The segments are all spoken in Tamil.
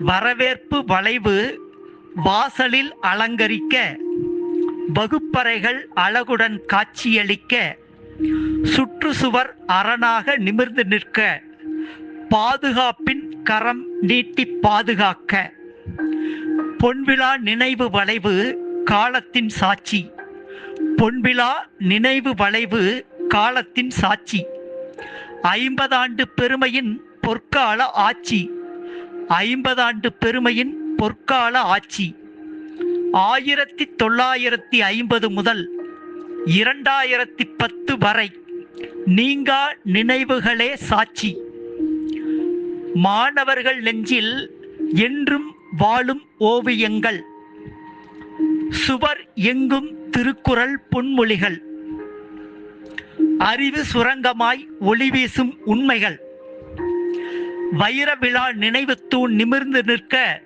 வரவேற்பு வளைவு வாசலில் அலங்கரிக்க வகுப்பறைகள் அழகுடன் காட்சியளிக்க சுற்றுச்சுவர் அரணாக நிமிர்ந்து நிற்க பாதுகாப்பின் கரம் நீட்டி பாதுகாக்க. பொன்விழா நினைவு வளைவு காலத்தின் சாட்சி. பொன்விழா நினைவு வளைவு காலத்தின் சாட்சி. ஐம்பதாண்டு பெருமையின் பொற்கால ஆட்சி. ஐம்பதாண்டு பெருமையின் பொற்கால ஆட்சி. ஆயிரத்தி தொள்ளாயிரத்தி ஐம்பது முதல் இரண்டாயிரத்தி பத்து வரை நீங்கா நினைவுகளே சாட்சி. மாணவர்கள் நெஞ்சில் என்றும் வாழும் ஓவியங்கள். சுவர் எங்கும் திருக்குறள் பொன்மொழிகள். அறிவு சுரங்கமாய் ஒளி வீசும் உண்மைகள். வைர விழா நினைவு தூண் நிமிர்ந்து நிற்க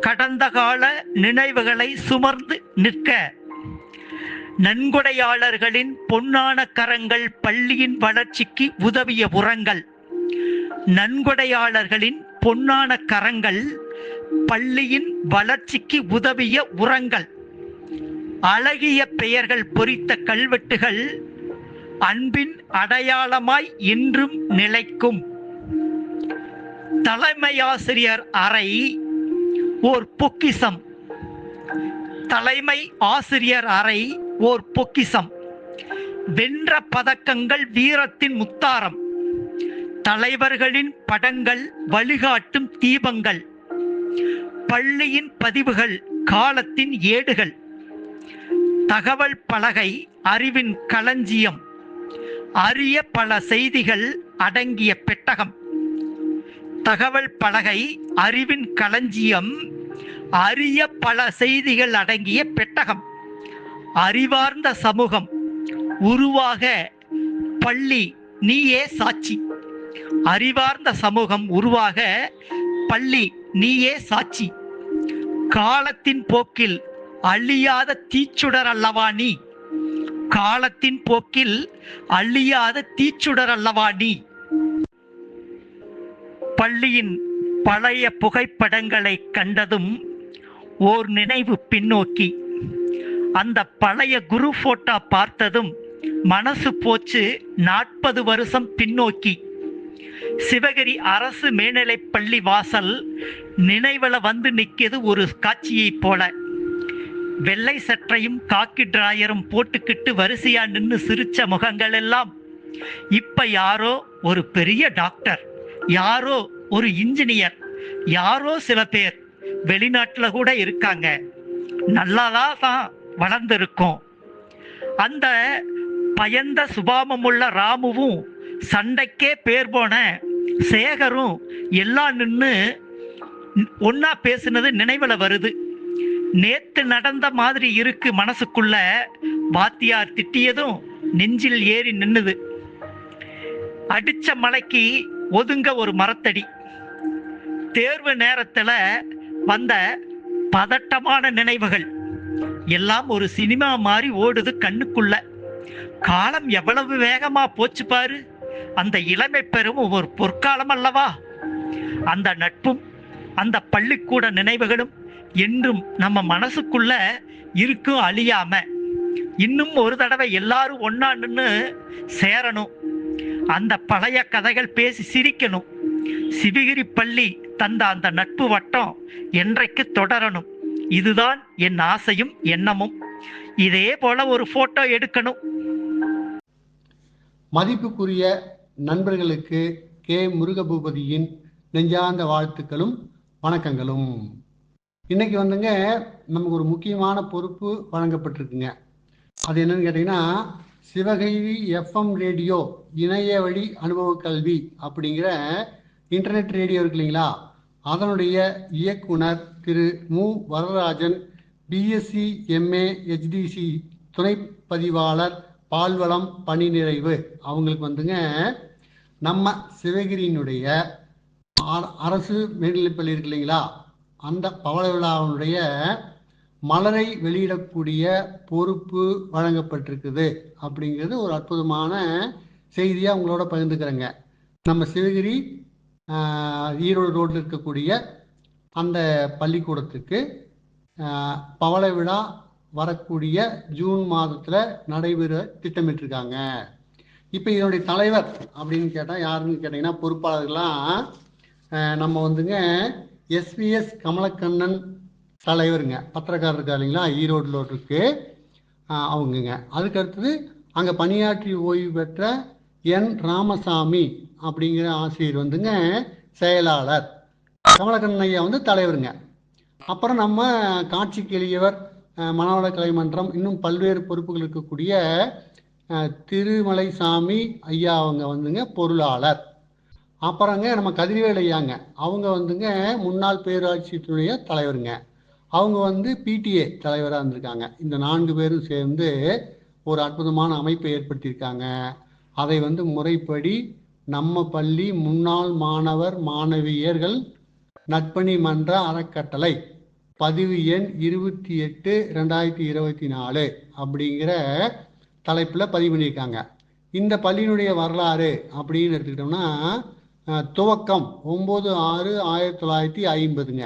கடந்த கால நினைவுகளை சுமர்ந்து நிற்க. நன்கொடையாளர்களின் பொன்னான கரங்கள் பள்ளியின் வளர்ச்சிக்கு உதவிய உரங்கள். நன்கொடையாளர்களின் பொன்னான கரங்கள் பள்ளியின் வளர்ச்சிக்கு உதவிய உரங்கள். அழகிய பெயர்கள் பொறித்த கல்வெட்டுகள் அன்பின் அடையாளமாய் இன்றும் நிலைக்கும். தலைமையாசிரியர் அறை ஓர் பொக்கிசம். தலைமை ஆசிரியர் அறை ஓர் பொக்கிசம். வென்ற பதக்கங்கள் வீரத்தின் முத்தாரம். தலைவர்களின் படங்கள் வழிகாட்டும் தீபங்கள். பள்ளியின் பதிவுகள் காலத்தின் ஏடுகள். தகவல் பலகை அறிவின் களஞ்சியம். அரிய பல செய்திகள் அடங்கிய பெட்டகம். தகவல் பலகை அறிவின் களஞ்சியம் அரிய பல செய்திகள் அடங்கிய பெட்டகம். அறிவார்ந்த சமூகம் உருவாக பள்ளி நீயே சாட்சி. அறிவார்ந்த சமூகம் உருவாக பள்ளி நீயே சாட்சி. காலத்தின் போக்கில் அழியாத தீச்சுடர் அல்லவா நீ? காலத்தின் போக்கில் அழியாத தீச்சுடர் அல்லவா நீ? பள்ளியின் பழைய புகைப்படங்களை கண்டதும் ஓர் நினைவு பின்னோக்கி. அந்த பழைய குரு போட்டா பார்த்ததும் மனசு போச்சு நாற்பது வருஷம் பின்னோக்கி. சிவகிரி அரசு மேல்நிலைப் பள்ளி வாசல் நினைவுல வந்து நிற்கிது ஒரு காட்சியைப் போல. வெள்ளை சட்டையும் காக்கி டிராயரும் போட்டுக்கிட்டு வரிசையா நின்று சிரிச்ச முகங்கள் எல்லாம் இப்ப யாரோ ஒரு பெரிய டாக்டர். யாரோ ஒரு இன்ஜினியர் யாரோ சில பேர் வெளிநாட்டுல கூட இருக்காங்க. நல்லாதான் தான் வளர்ந்துருக்கோம். அந்த பயந்த சுபாவமுள்ள ராமுவும் சண்டைக்கே பேர் போன சேகரும் எல்லாம் நின்று ஒன்னா பேசுனது நினைவில் வருது. நேத்து நடந்த மாதிரி இருக்கு மனசுக்குள்ள வாத்தியார் திட்டியதும் நெஞ்சில் ஏறி நின்னுது. அடிச்ச மலைக்கு ஒதுங்க ஒரு மரத்தடி. தேர்வு நேரத்துல வந்த பதட்டமான நினைவுகள். எல்லாம் ஒரு சினிமா மாதிரி ஓடுது கண்ணுக்குள்ள. காலம் எவ்வளவு வேகமா போச்சு பாரு. அந்த இளமை பெறும் ஒரு பொற்காலம் அல்லவா? அந்த நட்பும் அந்த பள்ளிக்கூட நினைவுகளும் என்றும் நம்ம மனசுக்குள்ள இருக்கும் அழியாம. இன்னும் ஒரு தடவை எல்லாரும் ஒன்னா நின்று சேரணும். அந்த பழைய கதைகள் பேசி சிரிக்கணும். சிவகிரி பள்ளி தந்த அந்த நட்பு வட்டம் என்றைக்கு தொடரணும். இதுதான் என் ஆசையும் எண்ணமும். இதே போல ஒரு போட்டோ எடுக்கணும். மதிப்புக்குரிய நண்பர்களுக்கு கே. முருகபூபதியின் நெஞ்சார்ந்த வாழ்த்துக்களும் வணக்கங்களும். இன்னைக்கு வந்துங்க நமக்கு ஒரு முக்கியமான பொறுப்பு வழங்கப்பட்டிருக்குங்க. அது என்னன்னு கேட்டிங்கன்னா சிவகைவி எஃப்எம் ரேடியோ இணைய வழி அனுபவ கல்வி அப்படிங்கிற இன்டர்நெட் ரேடியோ இருக்கு இல்லைங்களா? அதனுடைய இயக்குனர் திரு மு. வரராஜன் பிஎஸ்சி எம்ஏ ஹெச்டிசி துணை பதிவாளர் பால்வளம் பணி நிறைவு அவங்களுக்கு வந்துங்க நம்ம சிவகிரியினுடைய அரசு மேல்நிலைப்பள்ளி இருக்கு இல்லைங்களா? அந்த பவள விழாவினுடைய மலரை வெளியிடக்கூடிய பொறுப்பு வழங்கப்பட்டிருக்குது அப்படிங்கிறது ஒரு அற்புதமான செய்தியாக உங்களோட பகிர்ந்துக்கிறேங்க. நம்ம சிவகிரி ஈரோடு ரோட்டில் இருக்கக்கூடிய அந்த பள்ளிக்கூடத்துக்கு பவள விழா வரக்கூடிய ஜூன் மாதத்தில் நடைபெற திட்டமிட்டிருக்காங்க. இப்போ இதனுடைய தலைவர் அப்படின்னு கேட்டால் யாருன்னு கேட்டிங்கன்னா பொறுப்பாளர்கள்லாம் நம்ம வந்துங்க எஸ்விஎஸ் கமலக்கண்ணன் தலைவருங்க. பத்திரக்காரர் இருக்கா இல்லைங்களா ஈரோட்டில் இருக்கு. அவங்கங்க. அதுக்கு அடுத்தது அங்கே பணியாற்றி ஓய்வு பெற்ற என் ராமசாமி அப்படிங்கிற ஆசிரியர் வந்துங்க செயலாளர். கமலக்கண்ணன் ஐயா வந்து தலைவருங்க. அப்புறம் நம்ம காட்சிக்கு எளியவர் அஹ், மனவள கலைமன்றம் இன்னும் பல்வேறு பொறுப்புகள் இருக்கக்கூடிய திருமலைசாமி ஐயா அவங்க வந்துங்க பொருளாளர். அப்புறங்க நம்ம கதிர்வேல் ஐயாங்க அவங்க வந்துங்க முன்னாள் பேராட்சித்துடைய தலைவருங்க. அவங்க வந்து பிடிஏ தலைவராக இருந்திருக்காங்க. இந்த நான்கு பேரும் சேர்ந்து ஒரு அற்புதமான அமைப்பை ஏற்படுத்தியிருக்காங்க. அதை வந்து முறைப்படி நம்ம பள்ளி முன்னாள் மாணவர் மாணவியர்கள் நட்பணி மன்ற அறக்கட்டளை பதிவு எண் இருபத்தி எட்டு ரெண்டாயிரத்தி இருபத்தி நாலு அப்படிங்கிற தலைப்பில் பதிவு பண்ணியிருக்காங்க. இந்த பள்ளியினுடைய வரலாறு அப்படின்னு எடுத்துக்கிட்டோம்னா துவக்கம் ஒம்பது ஆறு ஆயிரத்தி தொள்ளாயிரத்தி ஐம்பதுங்க.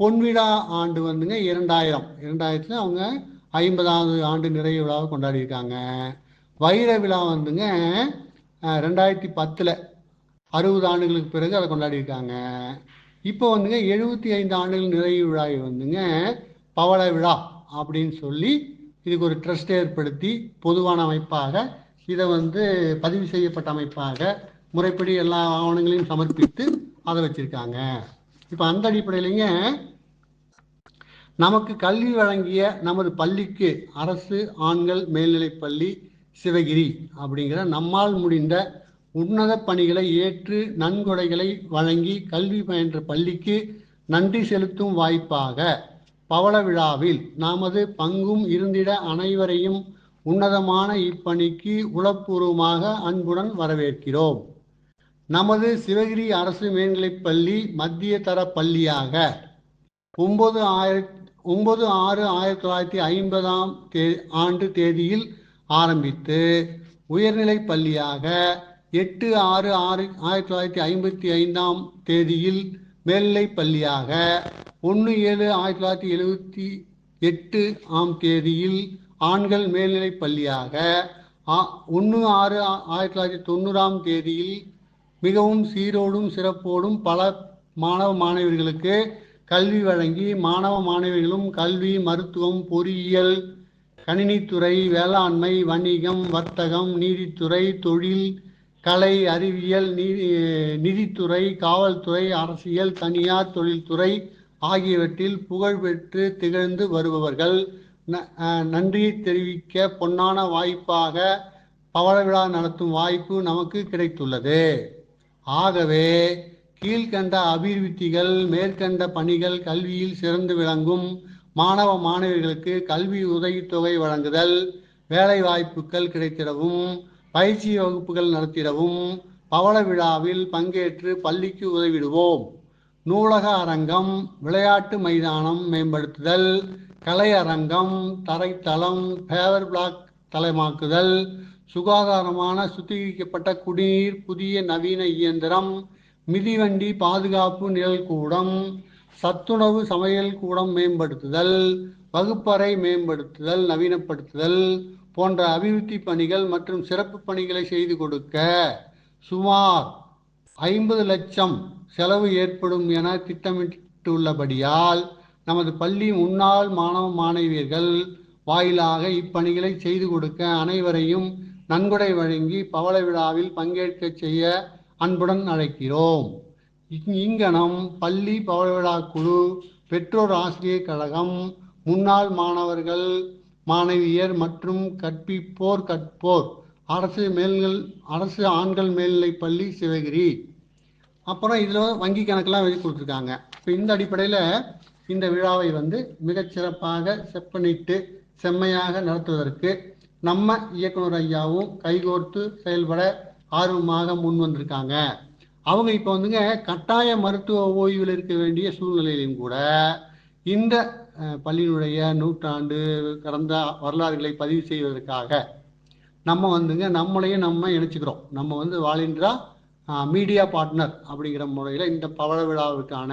பொன்விழா ஆண்டு வந்துங்க இரண்டாயிரம். இரண்டாயிரத்துல அவங்க ஐம்பதாவது ஆண்டு நிறைவு விழாவை கொண்டாடியிருக்காங்க. வைர விழா வந்துங்க ரெண்டாயிரத்தி பத்தில். அறுபது ஆண்டுகளுக்கு பிறகு அதை கொண்டாடியிருக்காங்க. இப்போ வந்துங்க எழுபத்தி ஐந்து ஆண்டுகள் நிறைவு விழாவை வந்துங்க பவள விழா அப்படின்னு சொல்லி இதுக்கு ஒரு ட்ரஸ்ட் ஏற்படுத்தி பொதுவான அமைப்பாக இதை வந்து பதிவு செய்யப்பட்ட அமைப்பாக முறைப்படி எல்லா ஆவணங்களையும் சமர்ப்பித்து அதை வச்சிருக்காங்க. இப்போ அந்த அடிப்படையிலைங்க நமக்கு கல்வி வழங்கிய நமது பள்ளிக்கு அரசு ஆண்கள் மேல்நிலைப்பள்ளி பள்ளி சிவகிரி அப்படிங்கிற நம்மால் முடிந்த உன்னத பணிகளை ஏற்று நன்கொடைகளை வழங்கி கல்வி பயின்ற பள்ளிக்கு நன்றி செலுத்தும் வாய்ப்பாக பவள விழாவில் நமது பங்கும் இருந்திட அனைவரையும் உன்னதமான இப்பணிக்கு உளப்பூர்வமாக அன்புடன் வரவேற்கிறோம். நமது சிவகிரி அரசு மேல்நிலைப் பள்ளி மத்திய தர பள்ளியாக ஒன்பது ஆயிரத்தி ஒன்பது ஆறு ஆயிரத்தி தொள்ளாயிரத்தி ஐம்பதாம் தே ஆண்டு தேதியில் ஆரம்பித்து உயர்நிலை பள்ளியாக எட்டு ஆறு ஆறு ஆயிரத்தி தொள்ளாயிரத்தி ஐம்பத்தி ஐந்தாம் தேதியில் மேல்நிலை பள்ளியாக ஒன்று ஏழு ஆயிரத்தி தொள்ளாயிரத்தி எழுபத்தி எட்டு ஆம் தேதியில் ஆண்கள் மேல்நிலை பள்ளியாக ஒன்று ஆறு ஆயிரத்தி தொள்ளாயிரத்தி தொண்ணூறாம் தேதியில் மிகவும் சீரோடும் சிறப்போடும் பல மாணவ மாணவியர்களுக்கு கல்வி வழங்கி மாணவ மாணவிகளும் கல்வி மருத்துவம் பொறியியல் கணினித்துறை வேளாண்மை வணிகம் வர்த்தகம் நீதித்துறை தொழில் கலை அறிவியல் நீதி நிதித்துறை காவல்துறை அரசியல் தனியார் தொழில்துறை ஆகியவற்றில் புகழ்பெற்று திகழ்ந்து வருபவர்கள். ந- நன்றியை தெரிவிக்க பொன்னான வாய்ப்பாக பவள விழா நடத்தும் வாய்ப்பு நமக்கு கிடைத்துள்ளது. ஆகவே கீழ்கண்ட அபிவிருத்திகள் மேற்கண்ட பணிகள் கல்வியில் சிறந்து விளங்கும். மாணவ மாணவிகளுக்கு கல்வி உதவித்தொகை வழங்குதல் வேலை வாய்ப்புகள் கிடைத்திடவும் பயிற்சி வகுப்புகள் நடத்திடவும் பவள விழாவில் பங்கேற்று பள்ளிக்கு உதவிடுவோம். நூலக அரங்கம் விளையாட்டு மைதானம் மேம்படுத்துதல் கலை அரங்கம் தரைத்தளம் பேவர் பிளாக் தலைமாக்குதல் சுகாதாரமான சுத்திகரிக்கப்பட்ட குடிநீர் புதிய நவீன இயந்திரம் மிதிவண்டி பாதுகாப்பு நிழல் கூடம் சத்துணவு சமையல் கூடம் மேம்படுத்துதல் வகுப்பறை மேம்படுத்துதல் நவீனப்படுத்துதல் போன்ற அபிவிருத்தி பணிகள் மற்றும் சிறப்பு பணிகளை செய்து கொடுக்க சுமார் ஐம்பது லட்சம் செலவு ஏற்படும் என திட்டமிட்டுள்ளபடியால் நமது பள்ளி முன்னாள் மாணவ மாணவியர்கள் வாயிலாக இப்பணிகளை செய்து கொடுக்க அனைவரையும் நன்கொடை வழங்கி பவள விழாவில் பங்கேற்க செய்ய அன்புடன் அழைக்கிறோம். இங்கனம் பள்ளி பவழவிழா குழு பெற்றோர் ஆசிரியர் கழகம் முன்னாள் மாணவர்கள் மாணவியர் மற்றும் கற்பிப்போர் கற்போர் அரசு மேல்கள் அரசு ஆண்கள் மேல்நிலைப் பள்ளி சிவகிரி. அப்புறம் இதில் வங்கி கணக்கெல்லாம் வெளி கொடுத்துருக்காங்க. இப்போ இந்த அடிப்படையில் இந்த விழாவை வந்து மிகச்சிறப்பாக செப்பனிட்டு செம்மையாக நடத்துவதற்கு நம்ம இயக்குனர் ஐயாவும் கைகோர்த்து செயல்பட ஆர்வமாக முன் வந்திருக்காங்க. அவங்க இப்போ வந்துங்க கட்டாய மருத்துவ ஓய்வில் இருக்க வேண்டிய சூழ்நிலையிலும் கூட இந்த பள்ளியினுடைய நூற்றாண்டு கடந்த வரலாறுகளை பதிவு செய்வதற்காக நம்ம வந்துங்க நம்மளையும் நம்ம இணைச்சிக்கிறோம். நம்ம வந்து வாலின்றா மீடியா பார்ட்னர் அப்படிங்கிற முறையில் இந்த பவள விழாவுக்கான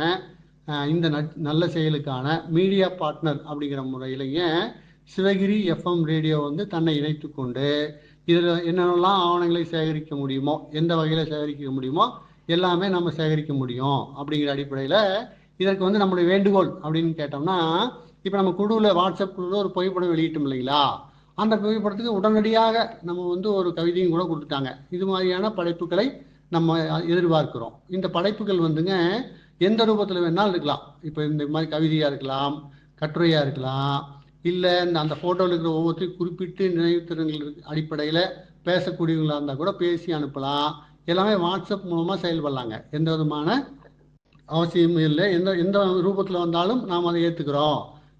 இந்த நட்- நல்ல செயலுக்கான மீடியா பார்ட்னர் அப்படிங்கிற முறையிலேயே சிவகிரி எஃப்எம் ரேடியோ வந்து தன்னை இணைத்து கொண்டு இதில் என்னென்னலாம் ஆவணங்களை சேகரிக்க முடியுமோ எந்த வகையில் சேகரிக்க முடியுமோ எல்லாமே நம்ம சேகரிக்க முடியும் அப்படிங்கிற அடிப்படையில் இதற்கு வந்து நம்மளுடைய வேண்டுகோள் அப்படின்னு கேட்டோம்னா இப்போ நம்ம குழுவில் வாட்ஸ்அப் குழுவில் ஒரு புகைப்படம் வெளியிட்டோம் இல்லைங்களா? அந்த புகைப்படத்துக்கு உடனடியாக நம்ம வந்து ஒரு கவிதையும் கூட கொடுத்துட்டாங்க. இது மாதிரியான படைப்புகளை நம்ம எதிர்பார்க்கிறோம். இந்த படைப்புகள் வந்துங்க எந்த ரூபத்தில் வேணாலும் இருக்கலாம். இப்போ இந்த மாதிரி கவிதையாக இருக்கலாம் கட்டுரையாக இருக்கலாம் இல்லை இந்த அந்த ஃபோட்டோவில் இருக்கிற ஒவ்வொருத்தையும் குறிப்பிட்டு நினைவுத்திறன்கள் அடிப்படையில் பேசக்கூடியவங்களாக இருந்தால் கூட பேசி அனுப்பலாம். எல்லாமே வாட்ஸ்அப் மூலமாக செயல்படலாங்க. எந்த விதமான அவசியமும் இல்லை. எந்த எந்த ரூபத்தில் வந்தாலும் நாம் அதை ஏற்றுக்கிறோம்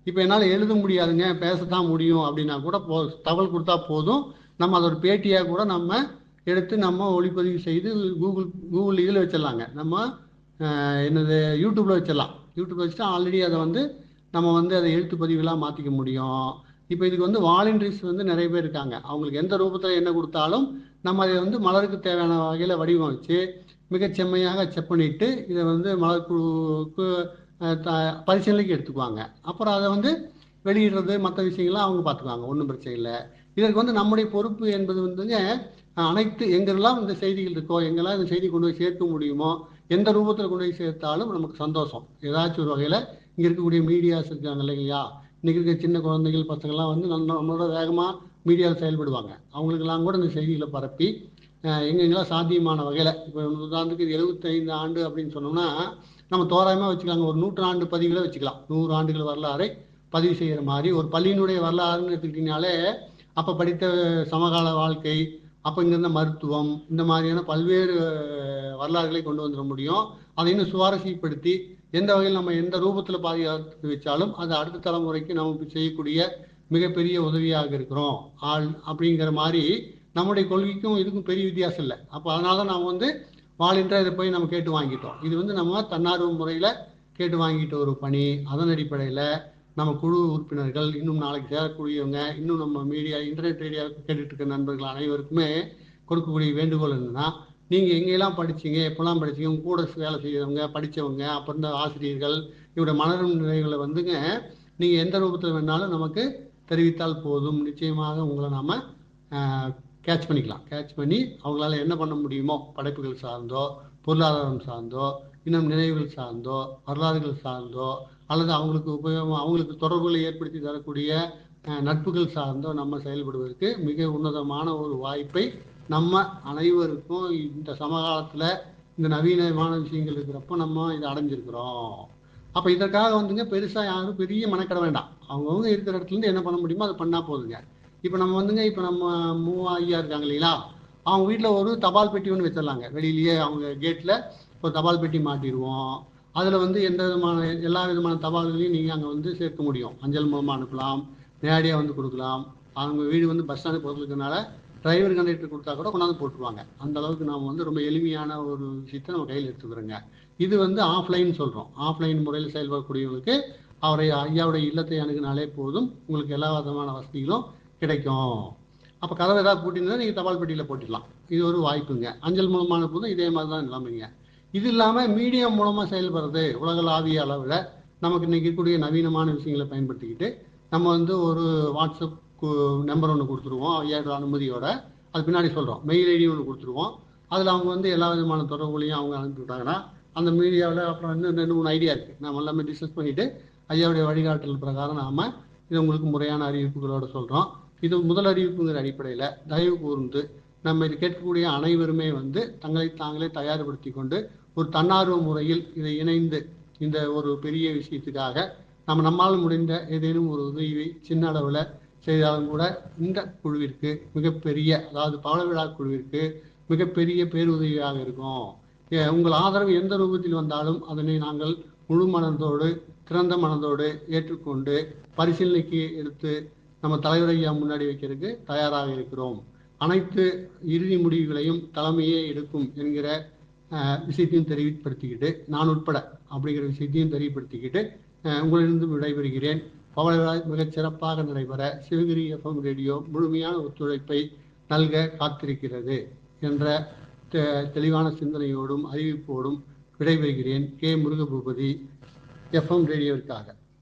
இப்போ என்னால் எழுத முடியாதுங்க. பேசத்தான் முடியும் அப்படின்னா கூட போ தகவல் கொடுத்தா போதும். நம்ம அதோட பேட்டியாக கூட நம்ம எடுத்து நம்ம ஒளிப்பதிவு செய்து கூகுள் கூகுள் இதில் வச்சிடலாங்க. நம்ம என்னது யூடியூப்பில் வச்சிடலாம். யூடியூப் வச்சுட்டு ஆல்ரெடி அதை வந்து நம்ம வந்து அதை எழுத்து பதிவுலாம் மாற்றிக்க முடியும். இப்போ இதுக்கு வந்து வாலண்டியர்ஸ் வந்து நிறைய பேர் இருக்காங்க. அவங்களுக்கு எந்த ரூபத்தில் என்ன கொடுத்தாலும் நம்ம அதை வந்து மலருக்கு தேவையான வகையில் வடிவமைச்சு மிக செம்மையாக செக் பண்ணிட்டு இதை வந்து மலர்குழுவுக்கு த- பரிசீலனைக்கு எடுத்துக்குவாங்க. அப்புறம் அதை வந்து வெளியிடுறது மற்ற விஷயங்கள்லாம் அவங்க பார்த்துக்குவாங்க. ஒன்றும் பிரச்சனை இல்லை. இதற்கு வந்து நம்முடைய பொறுப்பு என்பது வந்துங்க அனைத்து எங்கெல்லாம் இந்த செய்திகள் இருக்கோ எங்கெல்லாம் இந்த செய்தி கொண்டு போய் சேர்க்க முடியுமோ எந்த ரூபத்தில் கொண்டு போய் சேர்த்தாலும் நமக்கு சந்தோஷம். ஏதாச்சும் ஒரு வகையில் இங்கே இருக்கக்கூடிய மீடியாஸ் இருக்காங்க இல்லைங்களா இன்னைக்கு இருக்க சின்ன குழந்தைகள் பசங்கள்லாம் வந்து நம்ம நம்மளோட வேகமாக மீடியாவில் செயல்படுவாங்க. அவங்களுக்கெல்லாம் கூட இந்த செய்திகளை பரப்பி எங்கெங்கெல்லாம் சாத்தியமான வகையில் இப்போ உதாரணத்துக்கு இது 75 ஆண்டு அப்படின்னு சொன்னோம்னா நம்ம தோராயமாக வச்சுக்கலாங்க. ஒரு நூற்றாண்டு பதிவுகளை வச்சுக்கலாம். நூறு ஆண்டுகள் வரலாறை பதிவு செய்கிற மாதிரி ஒரு பள்ளியினுடைய வரலாறுன்னு எடுத்துக்கிட்டிங்கனாலே அப்போ படித்த சமகால வாழ்க்கை அப்போ இங்கிருந்த மருத்துவம் இந்த மாதிரியான பல்வேறு வரலாறுகளை கொண்டு வந்துட முடியும். அதை இன்னும் சுவாரஸ்யப்படுத்தி எந்த வகையில் நம்ம எந்த ரூபத்தில் பாதுகாத்து வச்சாலும் அது அடுத்த தலைமுறைக்கு நமக்கு செய்யக்கூடிய மிகப்பெரிய உதவியாக இருக்கிறோம். ஆள் அப்படிங்கிற மாதிரி நம்முடைய கொள்கைக்கும் இதுக்கும் பெரிய வித்தியாசம் இல்லை. அப்போ அதனால தான் நாம் வந்து வாலின்றா இதை போய் நம்ம கேட்டு வாங்கிட்டோம். இது வந்து நம்ம தன்னார்வ முறையில் கேட்டு வாங்கிட்ட ஒரு பணி. அதன் அடிப்படையில் நம்ம குழு உறுப்பினர்கள் இன்னும் நாளைக்கு சேரக்கூடியவங்க இன்னும் நம்ம மீடியா இன்டர்நெட் ரேடியோ கேட்டுட்டு இருக்க நண்பர்கள் அனைவருக்குமே கொடுக்கக்கூடிய வேண்டுகோள் என்னன்னா நீங்கள் எங்கெல்லாம் படிச்சீங்க எப்பெல்லாம் படிச்சீங்க உங்க கூட வேலை செய்கிறவங்க படித்தவங்க அப்புறம் இந்த ஆசிரியர்கள் இவருடைய மலரும் நிலைகளை வந்துங்க நீங்கள் எந்த ரூபத்தில் வேணாலும் நமக்கு தெரிவித்தால் போதும். நிச்சயமாக உங்களை நாம கேட்ச் பண்ணிக்கலாம். கேட்ச் பண்ணி அவங்களால என்ன பண்ண முடியுமோ படைப்புகள் சார்ந்தோ பொருளாதாரம் சார்ந்தோ இன்னும் நினைவுகள் சார்ந்தோ வரலாறுகள் சார்ந்தோ அல்லது அவங்களுக்கு உபயோகம் அவங்களுக்கு தொடர்புகளை ஏற்படுத்தி தரக்கூடிய நட்புகள் சார்ந்தோ நம்ம செயல்படுவதற்கு மிக உன்னதமான ஒரு வாய்ப்பை நம்ம அனைவருக்கும் இந்த சமகாலத்தில் இந்த நவீனமான விஷயங்கள் இருக்கிறப்போ நம்ம இதை அடைஞ்சிருக்கிறோம். அப்போ இதற்காக வந்துங்க பெருசாக யாரும் பெரிய மனக்கடை வேண்டாம். அவங்கவுங்க இருக்கிற இடத்துலேருந்து என்ன பண்ண முடியுமோ அதை பண்ணால் போதுங்க. இப்போ நம்ம வந்துங்க இப்போ நம்ம மூவா ஐயா இருக்காங்க இல்லைங்களா? அவங்க வீட்டில் ஒரு தபால் பெட்டி ஒன்று வச்சிடலாங்க. வெளியிலேயே அவங்க கேட்டில் இப்போ தபால் பெட்டி மாட்டிடுவோம். அதில் வந்து எந்த விதமான எல்லா விதமான தபால்களையும் நீங்கள் அங்கே வந்து சேர்க்க முடியும். அஞ்சல் மூலமாக அனுப்பலாம் நேரடியாக வந்து கொடுக்கலாம். அவங்க வீடு வந்து பஸ் ஸ்டாண்டு பக்கத்தில் டிரைவர் கண்டக்டர் கொடுத்தா கூட கொண்டாந்து போட்டுருவாங்க. அந்த அளவுக்கு நாம் வந்து ரொம்ப எளிமையான ஒரு விஷயத்தை நம்ம கையில் எடுத்துக்கிறோங்க. இது வந்து ஆஃப்லைன் சொல்கிறோம் ஆஃப்லைன் முறையில் செயல்படக்கூடியவங்களுக்கு அவரை ஐயாவுடைய இல்லத்தை அணுகினாலே போதும் உங்களுக்கு எல்லா விதமான வசதிகளும் கிடைக்கும். அப்போ கதவை ஏதாவது பூட்டியிருந்தா நீங்கள் தபால் பெட்டியில் போட்டிடலாம். இது ஒரு வாய்ப்புங்க. அஞ்சல் மூலமான போதும் இதே மாதிரி தான் நிலைமைங்க. இது இல்லாமல் மீடியம் மூலமாக செயல்படுறது உலகளாவிய அளவில் நமக்கு இன்னைக்கு இருக்கக்கூடிய நவீனமான விஷயங்களை பயன்படுத்திக்கிட்டு நம்ம வந்து ஒரு வாட்ஸ்அப் நம்பர் ஒன்று கொடுத்துருவோம். ஐயாயிரம் அனுமதியோட அது பின்னாடி சொல்கிறோம் மெயில் ஐடி ஒன்று கொடுத்துருவோம். அதில் அவங்க வந்து எல்லா விதமான தொடர்புகளையும் அவங்க அனுப்பிவிட்டாங்கன்னா அந்த மீடியாவில் அப்புறம் இன்னும் ரெண்டு மூணு ஐடியா இருக்குது நம்ம எல்லாமே டிஸ்கஸ் பண்ணிவிட்டு ஐயாவுடைய வழிகாட்டல் பிரகாரம் நாம் இது உங்களுக்கு முறையான அறிவிப்புகளோடு சொல்கிறோம் இது முதல் அறிவிப்புங்கிற அடிப்படையில் தயவு கூர்ந்து நம்ம இது கேட்கக்கூடிய அனைவருமே வந்து தங்களை தாங்களே தயார்படுத்தி கொண்டு ஒரு தன்னார்வ முறையில் இதை இணைந்து இந்த ஒரு பெரிய விஷயத்துக்காக நம்ம நம்மால் முடிந்த ஏதேனும் ஒரு உதவியை சின்ன அளவில் செய்தாலும் கூட இந்த குழுவிற்கு மிகப்பெரிய அதாவது பவள விழா குழுவிற்கு மிகப்பெரிய பேருதவியாக இருக்கும். உங்கள் ஆதரவு எந்த ரூபத்தில் வந்தாலும் அதனை நாங்கள் முழு மனதோடு திறந்த மனதோடு ஏற்றுக்கொண்டு பரிசீலனைக்கு எடுத்து நம்ம தலைவர் ஐயா முன்னாடி வைக்கிறதுக்கு தயாராக இருக்கிறோம். அனைத்து இறுதி முடிவுகளையும் தலைமையே எடுக்கும் என்கிற விஷயத்தையும் தெரியப்படுத்திக்கிட்டு நான் உட்பட அப்படிங்கிற விஷயத்தையும் தெரியப்படுத்திக்கிட்டு உங்களிடம் விடைபெறுகிறேன். பவளராய் மிகச் சிறப்பாக நடைபெற சிவகிரி எஃப்எம் ரேடியோ முழுமையான ஒத்துழைப்பை நல்க காத்திருக்கிறது என்ற தெளிவான சிந்தனையோடும் அறிவிப்போடும் விடைபெறுகிறேன். கே. முருகபூபதி எஃப்எம் ரேடியோவிற்காக.